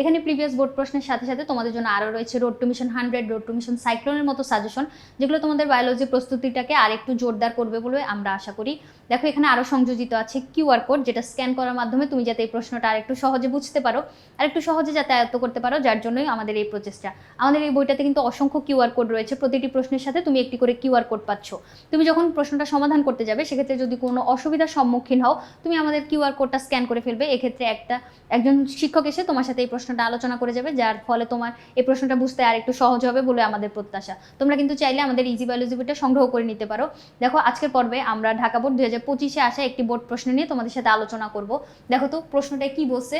এখানে previous board প্রশ্নের সাথে সাথে তোমাদের জন্য আরও রয়েছে road to mission hundred road to mission সাইক্লোনের মতো সাজেশন যেগুলো তোমাদের বায়োলজি প্রস্তুতিটাকে আরেকটু জোরদার করবে বলে আমরা আশা করি। দেখো, এখানে আরও সংযোজিত আছে কিউআর কোড যেটা স্ক্যান করার মাধ্যমে তুমি যাতে এই প্রশ্নটা আরেকটু সহজে বুঝতে পারো আর একটু সহজে যাতে আয়ত্ত করতে পারো, যার জন্যই আমাদের এই প্রচেষ্টা। আমাদের এই বইটাতে কিন্তু অসংখ্য কিউআর কোড রয়েছে, প্রতিটি প্রশ্নের সাথে তুমি একটি করে কিউআর কোড পাচ্ছ। তুমি যখন প্রশ্নটা সমাধান করতে যাবে, সেক্ষেত্রে যদি কোনো অসুবিধার সম্মুখীন হও, তুমি আমাদের কিউআর কোডটা স্ক্যান করে ফেলবে। এক্ষেত্রে একটা, একজন শিক্ষক এসে তোমার সাথে এই প্রশ্নটা আলোচনা করে যাবে, যার ফলে তোমার এই প্রশ্নটা বুঝতে আর একটু সহজ হবে বলে আমাদের প্রত্যাশা। তোমরা কিন্তু চাইলে আমাদের ইজি বায়োলজি বইটা সংগ্রহ করে নিতে পারো। দেখো, আজকের পর্বে আমরা ঢাকা বোর্ড দুই হাজার পঁচিশে আসা একটি বোর্ড প্রশ্ন নিয়ে তোমাদের সাথে আলোচনা করব। দেখো তো প্রশ্নটা কি বলছে?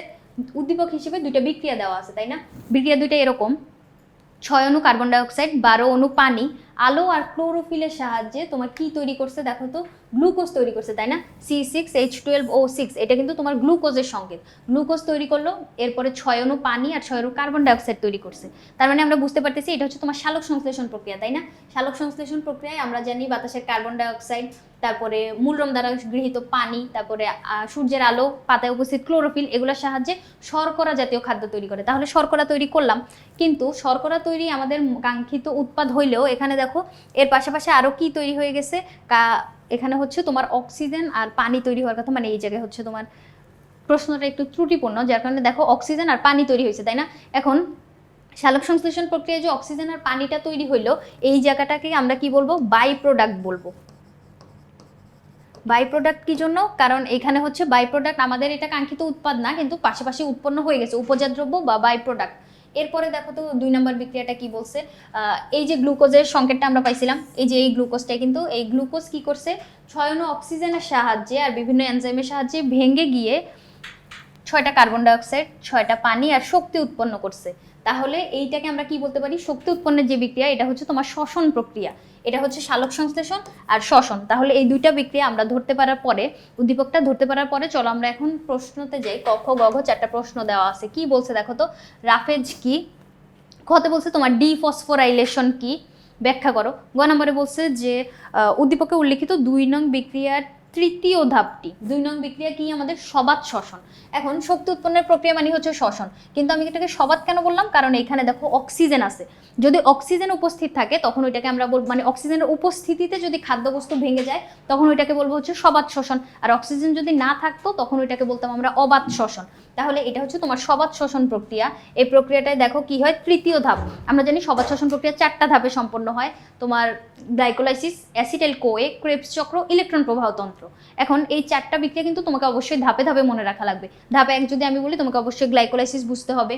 উদ্দীপক হিসেবে দুইটা বিক্রিয়া দেওয়া আছে, তাই না? বিক্রিয়া দুইটা এরকম, ছয় অণু কার্বন ডাইঅক্সাইড বারো অণু পানি আলো আর ক্লোরোফিলের সাহায্যে তোমার কি তৈরি করছে? দেখো তো গ্লুকোজ তৈরি করছে, তাই না? C six H twelve O six এটা কিন্তু তোমার গ্লুকোজের সংকেত। গ্লুকোজ তৈরি করল, এরপরে ছয় অণু পানি আর ছয় অণু কার্বন ডাইঅক্সাইড তৈরি করছে। তার মানে আমরা বুঝতে পারতেছি, এটা হচ্ছে তোমার শালক সংশ্লেষণ প্রক্রিয়া, তাই না? শালক সংশ্লেষণ প্রক্রিয়ায় আমরা জানি বাতাসের কার্বন ডাইঅক্সাইড তারপরে মূলরম দ্বারা গৃহীত পানি, তারপরে সূর্যের আলো, পাতায় উপস্থিত ক্লোরোফিল এগুলোর সাহায্যে শর্করা জাতীয় খাদ্য তৈরি করে। তাহলে শর্করা তৈরি করলাম, কিন্তু শর্করা তৈরি আমাদের কাঙ্ক্ষিত উৎপাদ হইলেও এখানে দেখো, এর পাশাপাশি আরও কি তৈরি হয়ে গেছে? কা, এখানে হচ্ছে তোমার অক্সিজেন আর পানি তৈরি হওয়ার কথা মানে এই জায়গায় হচ্ছে তোমার প্রশ্নটা একটু ত্রুটিপূর্ণ, যার কারণে দেখো অক্সিজেন আর পানি তৈরি হয়েছে, তাই না? এখন শালক সংশ্লেষণ প্রক্রিয়ায় যে অক্সিজেন আর পানিটা তৈরি হইল, এই জায়গাটাকে আমরা কি বলব? বাই প্রোডাক্ট বলব। বাই প্রোডাক্ট কি জন্য? কারণ এখানে হচ্ছে বাই প্রোডাক্ট আমাদের এটা কাঙ্ক্ষিত উৎপাদ না, কিন্তু পাশাপাশি উৎপন্ন হয়ে গেছে, উপজাত দ্রব্য বা বাই প্রোডাক্ট এরপরে দেখো তো দুই নম্বর বিক্রিয়াটা কি বলছে? এই যে গ্লুকোজের সংকেতটা আমরা পাইছিলাম, এই যে এই গ্লুকোজটা কিন্তু, এই গ্লুকোজ কি করছে? ছয়ন অক্সিজেনের সাহায্যে আর বিভিন্ন এনজাইমের সাহায্যে ভেঙে গিয়ে ছয়টা কার্বন ডাইঅক্সাইড, ছয়টা পানি আর শক্তি উৎপন্ন করছে। তাহলে এইটাকে আমরা কি বলতে পারি? শক্তি উৎপন্নের যে বিক্রিয়া, এটা হচ্ছে তোমার শ্বসন প্রক্রিয়া। এটা হচ্ছে শালক সংশ্লেষণ আর শ্বসন। তাহলে এই দুইটা বিক্রিয়া আমরা ধরতে পারার পরে, উদ্দীপকটা ধরতে পারার পরে চলো আমরা এখন প্রশ্নতে যাই। কখ গঘ চারটা প্রশ্ন দেওয়া আছে। কি বলছে দেখো তো? রাফেজ কি? খতে বলছে তোমার ডিফসফোরাইলেশন কি? ব্যাখ্যা করো। গ নম্বরে বলছে যে উদ্দীপকে উল্লেখিত দুই নং বিক্রিয়ার তৃতীয় ধাপটি। দুই নং বিক্রিয়া কি? আমাদের সবাত শ্বসন। এখন শক্তি উৎপন্নের প্রক্রিয়া মানে হচ্ছে শ্বসন। কিন্তু আমি এটাকে সবাত কেন বললাম? কারণ এখানে দেখো অক্সিজেন আছে। যদি অক্সিজেন উপস্থিত থাকে, তখন ওইটাকে আমরা বলব মানে অক্সিজেনের উপস্থিতিতে যদি খাদ্যবস্তু ভেঙে যায়, তখন ওইটাকে বলব হচ্ছে সবাত শ্বসন। আর অক্সিজেন যদি না থাকতো, তখন ওইটাকে বলতাম আমরা অবাত শ্বসন। তাহলে এটা হচ্ছে তোমার সবাত শ্বসন প্রক্রিয়া। এই প্রক্রিয়াটায় দেখো কি হয়? তৃতীয় ধাপ। আমরা জানি সবাত শ্বসন প্রক্রিয়া চারটা ধাপে সম্পন্ন হয়। তোমার গ্লাইকোলাইসিস, অ্যাসিটাইল কোয়ে, ক্রেপস চক্র, ইলেকট্রন প্রবাহ তন্ত্র। এখন এই চারটা বিক্রিয়া কিন্তু তোমাকে অবশ্যই ধাপে ধাপে মনে রাখা লাগবে। ধাপে এক যদি আমি বলি, তোমাকে অবশ্যই গ্লাইকোলাইসিস বুঝতে হবে।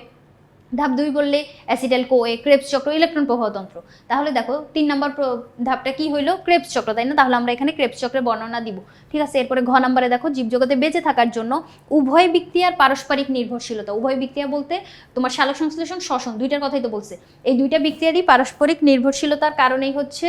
ধাপ দুই বললে অ্যাসিডাল কোয়ে, ক্রেপস চক্র, ইলেকট্রন প্রবাহতন্ত্র তাহলে দেখো, তিন নম্বর ধাপটা কি হইল? ক্রেপস চক্র, তাই না? তাহলে আমরা এখানে ক্রেপস চক্রের বর্ণনা দিব। ঠিক আছে, এরপরে ঘ নম্বরে দেখো, জীবজগতে বেঁচে থাকার জন্য উভয় বিক্রিয়ার পারস্পরিক নির্ভরশীলতা। উভয় বিক্রিয়া বলতে তোমার সালোক সংশ্লেষণ, শ্বসন, দুইটার কথাই তো বলছে। এই দুইটা বিক্রিয়ারই পারস্পরিক নির্ভরশীলতার কারণেই হচ্ছে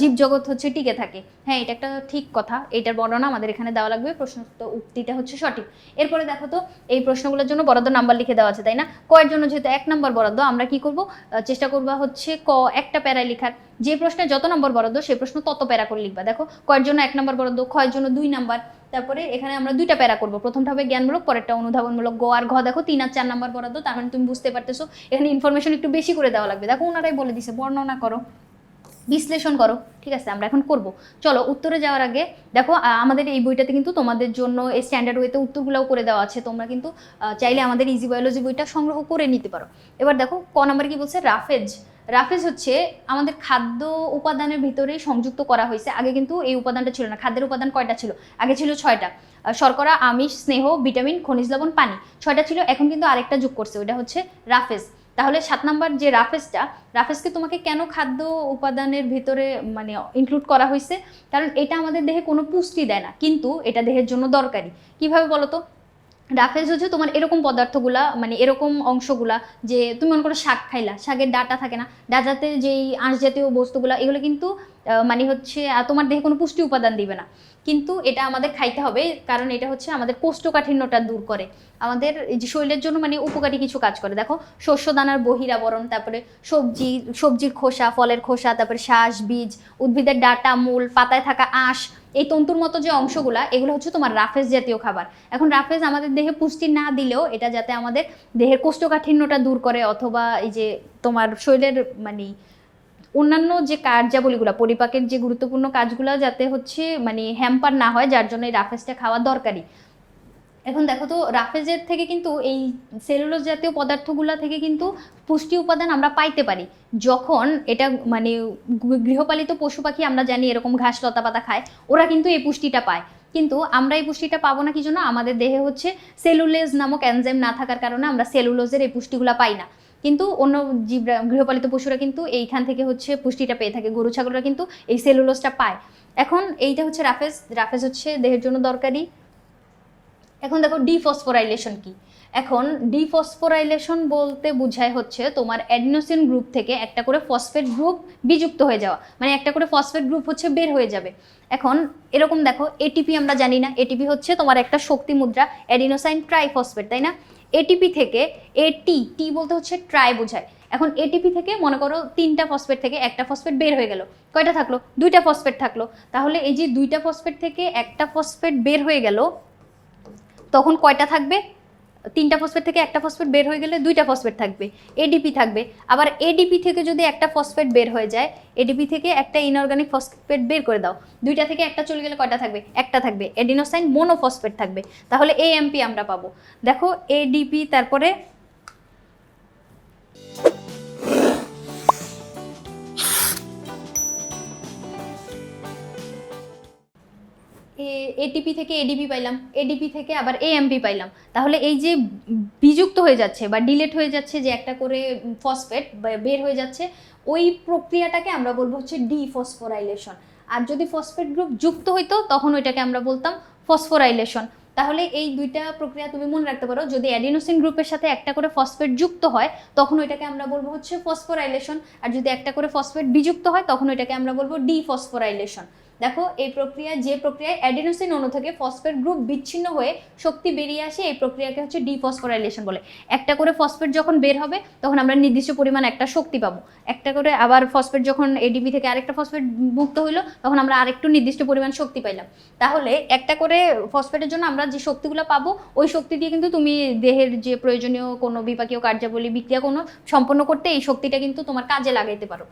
জীবজগৎ হচ্ছে টিকে থাকে। হ্যাঁ এটা একটা ঠিক কথা। এটার বর্ণনা আমাদের এখানে দেওয়া লাগবে। প্রশ্ন উক্তিটা হচ্ছে সঠিক। এরপরে দেখো তো, এই প্রশ্নগুলোর জন্য বরাদ্দ নাম্বার লিখে দেওয়া আছে, তাই না? কয়ের জন্য যেহেতু এক নম্বর বরাদ্দ আমরা কি করব? চেষ্টা করবা হচ্ছে ক, একটা প্যারায় লেখার। যে প্রশ্নে যত নম্বর বরাদ্দ সেই প্রশ্ন তত প্যারা করে লিখবা। দেখো, কয়ের জন্য এক নম্বর বরাদ্দ, ক্ষয়ের জন্য দুই নাম্বার। তারপরে এখানে আমরা দুইটা প্যারা করব। প্রথমটা হবে জ্ঞানমূলক, পরেরটা অনুধাবনমূলক। গ আর ঘ দেখো, তিন আর চার নম্বর বরাদ্দ, তার মানে তুমি বুঝতে পারতেছো। এখানে ইনফরমেশন একটু বেশি করে দেওয়া লাগবে। দেখো, ওনারাই বলে দিছে, বর্ণনা করো। বিশ্লেষণ করো, ঠিক আছে? আমরা এখন করব। চলো, উত্তরে যাওয়ার আগে দেখো আমাদের এই বইটাতে কিন্তু তোমাদের জন্য এই স্ট্যান্ডার্ড ওয়েতে উত্তরগুলোও করে দেওয়া আছে। তোমরা কিন্তু চাইলে আমাদের ইজি বায়োলজি বইটা সংগ্রহ করে নিতে পারো। এবার দেখো, ক নাম্বার কি বলছে? রাফেজ। রাফেজ হচ্ছে আমাদের খাদ্য উপাদানের ভিতরেই সংযুক্ত করা হয়েছে। আগে কিন্তু এই উপাদানটা ছিল না, খাদ্যের উপাদান কয়টা ছিল? আগে ছিল ছয়টা। শর্করা, আমিষ, স্নেহ, ভিটামিন, খনিজ লবণ, পানি। ছয়টা ছিল, এখন কিন্তু আরেকটা যোগ করছে ওটা হচ্ছে রাফেজ। তাহলে সাত নাম্বার যে রাফেসটা, রাফেসকে তোমাকে কেন খাদ্য উপাদানের ভিতরে মানে ইনক্লুড করা হয়েছে? কারণ এটা আমাদের দেহে কোনো পুষ্টি দেয় না, কিন্তু এটা দেহের জন্য দরকারি। কীভাবে বলো তো রাফেজ হচ্ছে তোমার এরকম পদার্থগুলা মানে এরকম অংশগুলা যে তুমি মনে করো শাক খাইলা, শাকের ডাটা থাকে না, ডাটাতে যেই আঁশ জাতীয় বস্তুগুলা, এগুলো কিন্তু মানে হচ্ছে তোমার দেহে কোনো পুষ্টি উপাদান দিবে না। কিন্তু এটা আমাদের খাইতে হবে, কারণ এটা হচ্ছে আমাদের কোষ্ঠকাঠিন্যটা দূর করে। আমাদের শরীরের জন্য মানে উপকারী কিছু কাজ করে। দেখো শস্য দানার বহিরাবরণ, তারপরে সবজি, সবজির খোসা, ফলের খোসা, তারপরে শ্বাস বীজ, উদ্ভিদের ডাটা, মূল, পাতায় থাকা আঁশ এই তন্তুর মতো যে অংশগুলা, এগুলো হচ্ছে তোমার রাফেজ জাতীয় খাবার। এখন রাফেজ আমাদের দেহে পুষ্টি না দিলেও এটা যাতে আমাদের দেহের কোষ্ঠকাঠিন্যটা দূর করে অথবা এই যে তোমার শরীরের মানে অন্যান্য যে কার্যাবলীগুলো, পরিপাকের যে গুরুত্বপূর্ণ কাজগুলো যাতে হচ্ছে মানে হ্যাম্পার না হয়, যার জন্য এই রাফেজটা খাওয়া দরকারি এখন দেখো তো রাফেজের থেকে কিন্তু এই সেলুলোজ জাতীয় পদার্থগুলো থেকে কিন্তু পুষ্টি উপাদান আমরা পাইতে পারি। যখন এটা মানে গৃহপালিত পশু পাখি আমরা জানি এরকম ঘাস, লতা পাতা খায়, ওরা কিন্তু এই পুষ্টিটা পায়। কিন্তু আমরা এই পুষ্টিটা পাবো না কি জন্য? আমাদের দেহে হচ্ছে সেলুলেজ নামক এনজাইম না থাকার কারণে আমরা সেলুলোজের এই পুষ্টিগুলো পাই না। কিন্তু অন্য জীবরা, গৃহপালিত পশুরা কিন্তু এইখান থেকে হচ্ছে পুষ্টিটা পেয়ে থাকে, গরু, ছাগলরা কিন্তু এই সেলুলোজটা পায়। এখন এইটা হচ্ছে রাফেজ। রাফেজ হচ্ছে দেহের জন্য দরকারি। এখন দেখো ডিফসফোরাইলেশন কি? এখন ডিফসফোরাইলেশন বলতে বোঝায় হচ্ছে তোমার অ্যাডিনোসিন গ্রুপ থেকে একটা করে ফসফেট গ্রুপ বিযুক্ত হয়ে যাওয়া। মানে একটা করে ফসফেট গ্রুপ হচ্ছে বের হয়ে যাবে। এখন এরকম দেখো এটিপি আমরা জানি না। এটিপি হচ্ছে তোমার একটা শক্তি মুদ্রা, অ্যাডিনোসাইন ট্রাইফসফেট, তাই না? এটিপি থেকে এটি টি বলতে হচ্ছে ট্রাই বোঝায়। এখন এটিপি থেকে মনে করো তিনটা ফসফেট থেকে একটা ফসফেট বের হয়ে গেল। কয়টা থাকল? দুইটা ফসফেট থাকল। তাহলে এই যে দুইটা ফসফেট থেকে একটা ফসফেট বের হয়ে গেল তখন কয়টা থাকবে? তিনটা ফসফেট থেকে একটা ফসফেট বের হয়ে গেলে দুইটা ফসফেট থাকবে এডিপি থাকবে। আবার এডিপি থেকে যদি একটা ফসফেট বের হয়ে যায় এডিপি থেকে একটা ইনঅর্গানিক ফসফেট বের করে দাও। দুইটা থেকে একটা চলে গেলে কয়টা থাকবে? একটা থাকবে। এডিনোসাইন মোনোফসফেট থাকবে। তাহলে এএমপি আমরা পাবো। দেখো এডিপি তারপরে এটিপি থেকে এডিপি পাইলাম এডিপি থেকে আবার এএমপি পাইলাম। তাহলে এই যে বিযুক্ত হয়ে যাচ্ছে বা ডিলেট হয়ে যাচ্ছে যে একটা করে ফসফেট বের হয়ে যাচ্ছে, ওই প্রক্রিয়াটাকে আমরা বলব হচ্ছে ডিফসফোরাইলেশন আর যদি ফসফেট গ্রুপ যুক্ত হইতো, তখন ওইটাকে আমরা বলতাম ফসফোরাইলেশন তাহলে এই দুইটা প্রক্রিয়া তুমি মনে রাখতে পারো, যদি অ্যাডিনোসিন গ্রুপের সাথে একটা করে ফসফেট যুক্ত হয়, তখন ওইটাকে আমরা বলব হচ্ছে ফসফোরাইলেশন আর যদি একটা করে ফসফেট বিযুক্ত হয়, তখন ওইটাকে আমরা বলব ডিফসফোরাইলেশন দেখো, এই প্রক্রিয়া, যে প্রক্রিয়ায় অ্যাডিনোসিন অণু থেকে ফসফেট গ্রুপ বিচ্ছিন্ন হয়ে শক্তি বেরিয়ে আসে, এই প্রক্রিয়াকে হচ্ছে ডিফসফোরাইলেশন বলে। একটা করে ফসফেট যখন বের হবে, তখন আমরা নির্দিষ্ট পরিমাণ একটা শক্তি পাবো। একটা করে আবার ফসফেট যখন এডিপি থেকে আরেকটা ফসফেট মুক্ত হইল, তখন আমরা আরেকটু নির্দিষ্ট পরিমাণ শক্তি পাইলাম। তাহলে একটা করে ফসফেটের জন্য আমরা যে শক্তিগুলো পাবো, ওই শক্তি দিয়ে কিন্তু তুমি দেহের যে প্রয়োজনীয় কোনো বিপাকীয় কার্যাবলী, বিক্রিয়া কোনো সম্পন্ন করতে এই শক্তিটা কিন্তু তোমার কাজে লাগাইতে পারো।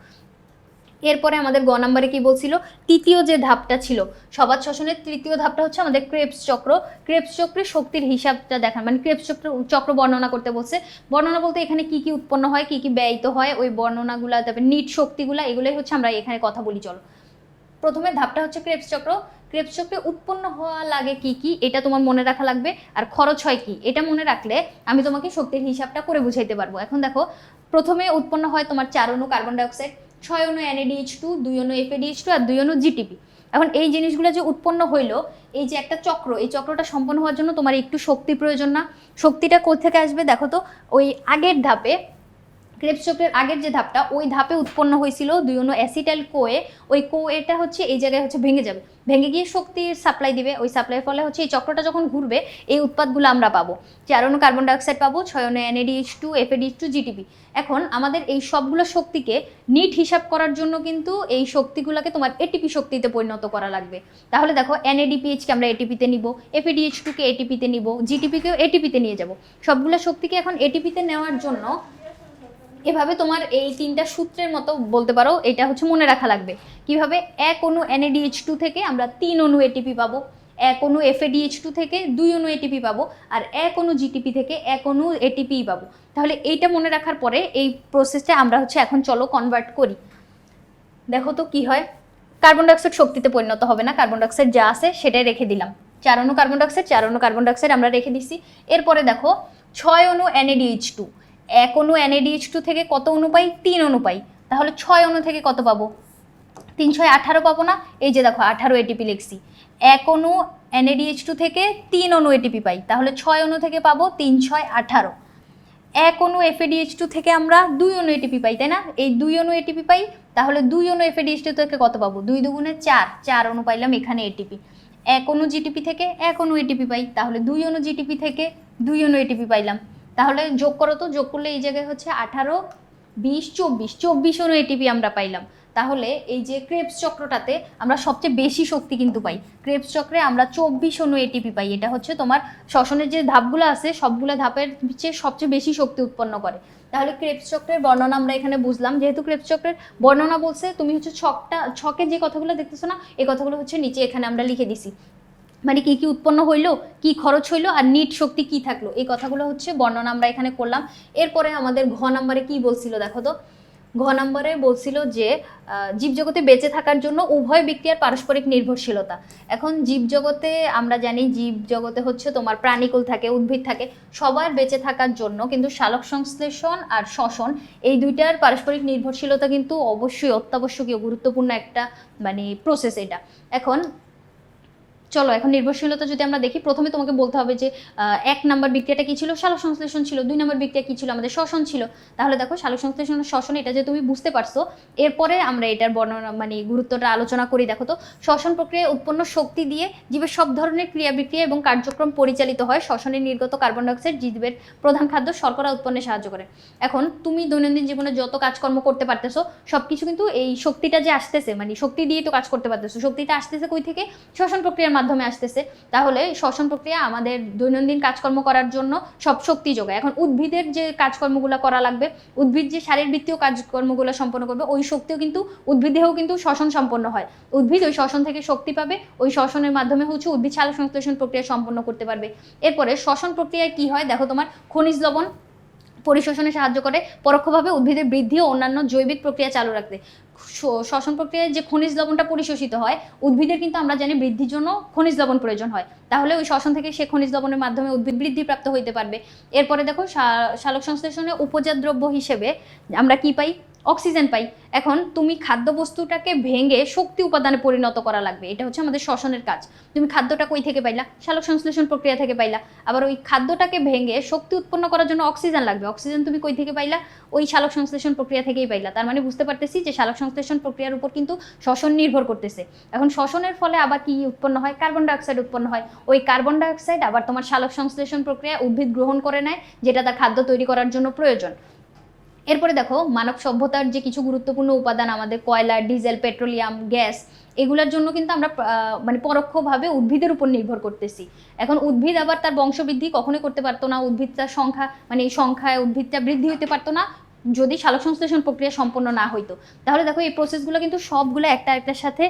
এরপরে আমাদের গ নাম্বারে কি বলছিল? তৃতীয় যে ধাপটা ছিল সবাদ শ্বসনের তৃতীয় ধাপটা হচ্ছে আমাদের ক্রেপস চক্র। ক্রেপস চক্রের শক্তির হিসাবটা দেখান মানে ক্রেপস চক্র চক্র বর্ণনা করতে বলছে। বর্ণনা বলতে এখানে কি কি উৎপন্ন হয়, কি কি ব্যয়িত হয়, ওই বর্ণনাগুলা, তারপরে নিট শক্তিগুলা, এগুলোই হচ্ছে আমরা এখানে কথা বলি, চলো। প্রথমে ধাপটা হচ্ছে ক্রেপস চক্র। ক্রেপস চক্রে উৎপন্ন হওয়া লাগে কি কি, এটা তোমার মনে রাখা লাগবে। আর খরচ হয় কি, এটা মনে রাখলে আমি তোমাকে শক্তির হিসাবটা করে বুঝাইতে পারব। এখন দেখো, প্রথমে উৎপন্ন হয় তোমার চার অণু কার্বন ডাইঅক্সাইড ছয় অনু এনএডিএইচ টু দুই অনু এফএডিএইচ টু আর দুই অনু জিটিপি এখন এই জিনিসগুলো যে উৎপন্ন হইল, এই যে একটা চক্র, এই চক্রটা সম্পন্ন হওয়ার জন্য তোমার একটু শক্তি প্রয়োজন না। শক্তিটা কোথেকে আসবে দেখো তো, ওই আগের ধাপে ক্রেপস চক্রের আগের যে ধাপটা, ওই ধাপে উৎপন্ন হয়েছিল দুই অন্য অ্যাসিটাইল কোয়ে। ওই কোয়েটা হচ্ছে এই জায়গায় হচ্ছে ভেঙে যাবে। ভেঙে গিয়ে শক্তির সাপ্লাই দিবে। ওই সাপ্লাইয়ের ফলে হচ্ছে এই চক্রটা যখন ঘুরবে, এই উৎপাদগুলো আমরা পাবো। চার অণু কার্বন ডাইঅক্সাইড পাবো, ছয় অণু NADH two FADH two GTP এখন আমাদের এই সবগুলো শক্তিকে নিট হিসাব করার জন্য কিন্তু এই শক্তিগুলোকে তোমার এটিপি শক্তিতে পরিণত করা লাগবে। তাহলে দেখো এনএডিপিএইচকে আমরা এটিপিতে নিব এফএডিএইচ টুকে এটিপিতে নিব জিটিপিকেও এটিপিতে নিয়ে যাব। সবগুলো শক্তিকে এখন এটিপিতে নেওয়ার জন্য এভাবে তোমার এই তিনটা সূত্রের মতো বলতে পারো, এটা হচ্ছে মনে রাখা লাগবে। কীভাবে? এক অণু এনএডিএইচ টু থেকে আমরা তিন অনু এটিপি পাবো। এক অণু এফএডিএইচ টু থেকে দুই অণু এটিপি পাবো। আর এক অনু জিটিপি থেকে এক অনু এটিপি পাবো। তাহলে এইটা মনে রাখার পরে এই প্রসেসটা আমরা হচ্ছে এখন চলো কনভার্ট করি। দেখো তো কি হয়? কার্বন ডাইঅক্সাইড শক্তিতে পরিণত হবে না। কার্বন ডাইঅক্সাইড যা আছে সেটাই রেখে দিলাম। চার অণু কার্বন ডাইঅক্সাইড চার অণু কার্বন ডাইঅক্সাইড আমরা রেখে দিছি। এরপরে দেখো, ছয় অণু এনএডিএইচ টু এক অণু এনএডিএইচ টু থেকে কত অণু পাই? তিন অণু পাই। তাহলে ছয় অণু থেকে কত পাবো? তিন ছয় আঠারো পাবো না? এই যে দেখো, আঠারো এটিপি লিখছি। এক অণু এনএডিএইচ টু থেকে তিন অণু এটিপি পাই। তাহলে ছয় অণু থেকে পাবো তিন ছয় আঠারো। এক অণু এফএডিএইচ টু থেকে আমরা দুই অণু এটিপি পাই, তাই না? এই দুই অণু এটিপি পাই, তাহলে দুই অণু এফএডিএইচ টু থেকে কত পাবো? দুই দুগুণে চার। চার অণু পাইলাম এখানে এটিপি এক অণু জিটিপি থেকে এক অণু এটিপি পাই, তাহলে দুই অণু জিটিপি থেকে দুই অণু এটিপি পাইলাম। তাহলে যোগ করো তো, যোগ করলে এই জায়গায় হচ্ছে আঠারো, বিশ, চব্বিশ চব্বিশ অনু এটিপি আমরা পাইলাম। তাহলে এই যে ক্রেপস চক্রটাতে আমরা সবচেয়ে বেশি শক্তি কিন্তু পাই। ক্রেপস চক্রে আমরা চব্বিশ অনু এটিপি পাই। এটা হচ্ছে তোমার শ্বসনের যে ধাপগুলো আছে, সবগুলো ধাপের চেয়ে সবচেয়ে বেশি শক্তি উৎপন্ন করে। তাহলে ক্রেপস চক্রের বর্ণনা আমরা এখানে বুঝলাম। যেহেতু ক্রেপস চক্রের বর্ণনা বলছে, তুমি হচ্ছে ছকটা, ছকে যে কথাগুলো দেখতেছো না এই কথাগুলো হচ্ছে নিচে এখানে আমরা লিখে দিছি। মানে কি কি উৎপন্ন হইল, কি খরচ হইল আর নিট শক্তি কি থাকল। এই কথাগুলো হচ্ছে বর্ণনা আমরা এখানে করলাম। এরপরে আমাদের ঘ নাম্বারে কি বলছিল দেখো তো? ঘ নম্বরে বলছিল যে জীবজগতে বেঁচে থাকার জন্য উভয় বিক্রিয়ার পারস্পরিক নির্ভরশীলতা। এখন জীবজগতে আমরা জানি জীবজগতে হচ্ছে তোমার প্রাণীকুল থাকে, উদ্ভিদ থাকে, সবার বেঁচে থাকার জন্য কিন্তু সালোক সংশ্লেষণ আর শ্বসন এই দুইটার পারস্পরিক নির্ভরশীলতা কিন্তু অবশ্যই অত্যাবশ্যকীয়, গুরুত্বপূর্ণ একটা মানে প্রসেস এটা। এখন চলো, এখন নির্ভরশীলতা যদি আমরা দেখি, প্রথমে তোমাকে বলতে হবে যে এক নাম্বার বিক্রিয়াটা কী ছিল? সালোক সংশ্লেষণ ছিল। দুই নম্বর বিক্রিয়া কী ছিল? আমাদের শ্বসন ছিল। তাহলে দেখো সালোক সংশ্লেষণ, শ্বসন, এটা যে তুমি বুঝতে পারছ, এরপরে আমরা এটার বর্ণনা মানে গুরুত্বটা আলোচনা করি। দেখো তো, শ্বসন প্রক্রিয়ায় উৎপন্ন শক্তি দিয়ে জীবের সব ধরনের ক্রিয়া বিক্রিয়া এবং কার্যক্রম পরিচালিত হয়। শ্বসনের নির্গত কার্বন ডাইঅক্সাইড জীবের প্রধান খাদ্য, শর্করা উৎপন্নে সাহায্য করে। এখন, তুমি দৈনন্দিন জীবনে যত কাজকর্ম করতে পারতেছো সব কিছু কিন্তু এই শক্তিটা যে আসতেছে মানে শক্তি দিয়ে তো কাজ করতে পারতেছো, শক্তিটা আসতেছে কই থেকে? শ্বসন প্রক্রিয়ার মাধ্যমে আসতেছে, তাহলে শ্বসন প্রক্রিয়া আমাদের দৈনন্দিন কাজকর্ম করার জন্য সব শক্তি যোগায়। এখন উদ্ভিদের যে কাজকর্মগুলো করা লাগবে, উদ্ভিদ যে শারীরবৃত্তীয় কাজকর্মগুলো সম্পন্ন করবে, ওই শক্তিও কিন্তু, উদ্ভিদেও কিন্তু শ্বসন সম্পন্ন হয়। উদ্ভিদ ওই শ্বসন থেকে শক্তি পাবে, ওই শ্বসনের মাধ্যমে হচ্ছে উদ্ভিদ সালোক সংশ্লেষণ প্রক্রিয়া সম্পন্ন করতে পারবে। এরপরে শ্বসন প্রক্রিয়ায় কি হয়? দেখো তোমার খনিজ লবণ পরিশোষণে সাহায্য করে, পরোক্ষভাবে উদ্ভিদের বৃদ্ধি ও অন্যান্য জৈবিক প্রক্রিয়া চালু রাখতে। শ্বসন প্রক্রিয়ায় যে খনিজ লবণটা পরিশোষিত হয়, উদ্ভিদের কিন্তু আমরা জানি বৃদ্ধির জন্য খনিজ লবণ প্রয়োজন হয়। তাহলে ওই শ্বসন থেকে সে খনিজ লবণের মাধ্যমে উদ্ভিদ বৃদ্ধি প্রাপ্ত হইতে পারবে। এরপরে দেখো সালোক সংশ্লেষণে উপজাত দ্রব্য হিসেবে আমরা কি পাই? অক্সিজেন পাই। এখন তুমি খাদ্যবস্তুটাকে ভেঙে শক্তি উপাদানে পরিণত করা লাগবে। এটা হচ্ছে আমাদের শ্বসনের কাজ। তুমি খাদ্যটা কই থেকে পাইলা? সালোক সংশ্লেষণ প্রক্রিয়া থেকে পাইলা। আবার ওই খাদ্যটাকে ভেঙে শক্তি উৎপন্ন করার জন্য অক্সিজেন লাগবে। অক্সিজেন তুমি কই থেকে পাইলা? ওই সালোক সংশ্লেষণ প্রক্রিয়া থেকেই পাইলা। তার মানে বুঝতে পারতেছি যে সালোক সংশ্লেষণ প্রক্রিয়ার উপর কিন্তু শ্বসন নির্ভর করতেছে। এখন শ্বসনের ফলে আবার কি উৎপন্ন হয়? কার্বন ডাইঅক্সাইড উৎপন্ন হয়। ওই কার্বন ডাইঅক্সাইড আবার তোমার সালোক সংশ্লেষণ প্রক্রিয়া উদ্ভিদ গ্রহণ করে নেয়, যেটা তার খাদ্য তৈরি করার জন্য প্রয়োজন। এরপরে দেখো, মানব সভ্যতার যে কিছু গুরুত্বপূর্ণ উপাদান, আমাদের কয়লা, ডিজেল, পেট্রোলিয়াম, গ্যাস, এগুলোর জন্য কিন্তু আমরা মানে পরোক্ষভাবে উদ্ভিদের উপর নির্ভর করতেছি। এখন উদ্ভিদ আবার তার বংশবৃদ্ধি কখনোই করতে পারতো না, উদ্ভিদটার সংখ্যা মানে এই সংখ্যায় উদ্ভিদটা বৃদ্ধি হতে পারতো না যদি সালোক সংশ্লেষণ প্রক্রিয়া সম্পন্ন না হইতো। তাহলে দেখো এই প্রসেসগুলো কিন্তু সবগুলো একটা একটার সাথে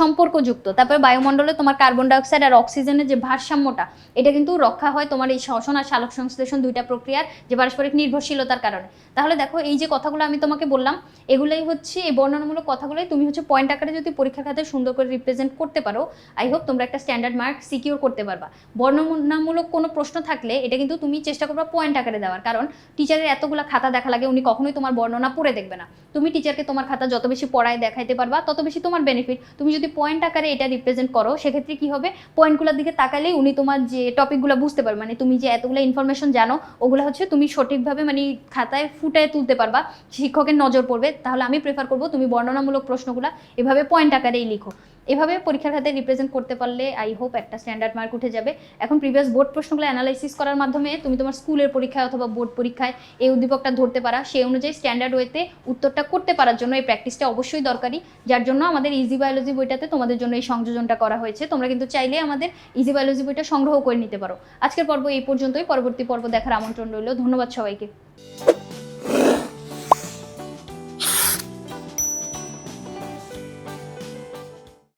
সম্পর্কযুক্ত। তারপরে বায়ুমণ্ডলে তোমার কার্বন ডাইঅক্সাইড আর অক্সিজেনের যে ভারসাম্যটা, এটা কিন্তু রক্ষা হয় তোমার এই শ্বসন আর সালোক সংশ্লেষণ দুইটা প্রক্রিয়ার যে পারস্পরিক নির্ভরশীলতার কারণে। তাহলে দেখো এই যে কথাগুলো আমি তোমাকে বললাম, এগুলোই হচ্ছে এই বর্ণনামূলক কথাগুলোই তুমি হচ্ছে পয়েন্ট আকারে যদি পরীক্ষার খাতে সুন্দর করে রিপ্রেজেন্ট করতে পারো আই হোপ তোমরা একটা স্ট্যান্ডার্ড মার্ক সিকিউর করতে পারবা। বর্ণনামূলক কোনো প্রশ্ন থাকলে এটা কিন্তু তুমি চেষ্টা করবা পয়েন্ট আকারে দেওয়ার। কারণ টিচারের এতগুলো খাতা দেখা লাগে, উনি কখনোই তোমার বর্ণনা পড়ে দেখবে না। তুমি টিচারকে তোমার খাতা যত বেশি পড়ায় দেখাইতে পারবা, তত বেশি তোমার বেনিফিট তুমি যদি পয়েন্ট আকারে এটা রিপ্রেজেন্ট করো, সেক্ষেত্রে কি হবে? পয়েন্টগুলোর দিকে তাকালেই উনি তোমার যে টপিকগুলো বুঝতে পারবে মানে তুমি যে এতগুলো ইনফরমেশন জানো, ওগুলো হচ্ছে তুমি সঠিকভাবে মানে খাতায় ফুটায় তুলতে পারবা, শিক্ষকের নজর পড়বে। তাহলে আমি প্রেফার করব তুমি বর্ণনামূলক প্রশ্নগুলো এভাবে পয়েন্ট আকারেই লিখো। এভাবে পরীক্ষার খাতে রিপ্রেজেন্ট করতে পারলে আই হোপ একটা স্ট্যান্ডার্ড মার্ক উঠে যাবে। এখন প্রিভিয়াস বোর্ড প্রশ্নগুলো অ্যানালাইসিস করার মাধ্যমে তুমি তোমার স্কুলের পরীক্ষায় অথবা বোর্ড পরীক্ষায় এই উদ্দীপকটা ধরতে পারা। সেই অনুযায়ী স্ট্যান্ডার্ড ওয়েতে উত্তরটা করতে পারার জন্য এই প্র্যাকটিসটা অবশ্যই দরকারি। যার জন্য আমাদের ইজি বায়োলজি বইটাতে তোমাদের জন্য এই সংযোজনটা করা হয়েছে। তোমরা কিন্তু চাইলে আমাদের ইজি বায়োলজি বইটা সংগ্রহ করে নিতে পারো। আজকের পর্ব এই পর্যন্তই। পরবর্তী পর্ব দেখার আমন্ত্রণ রইল। ধন্যবাদ সবাইকে।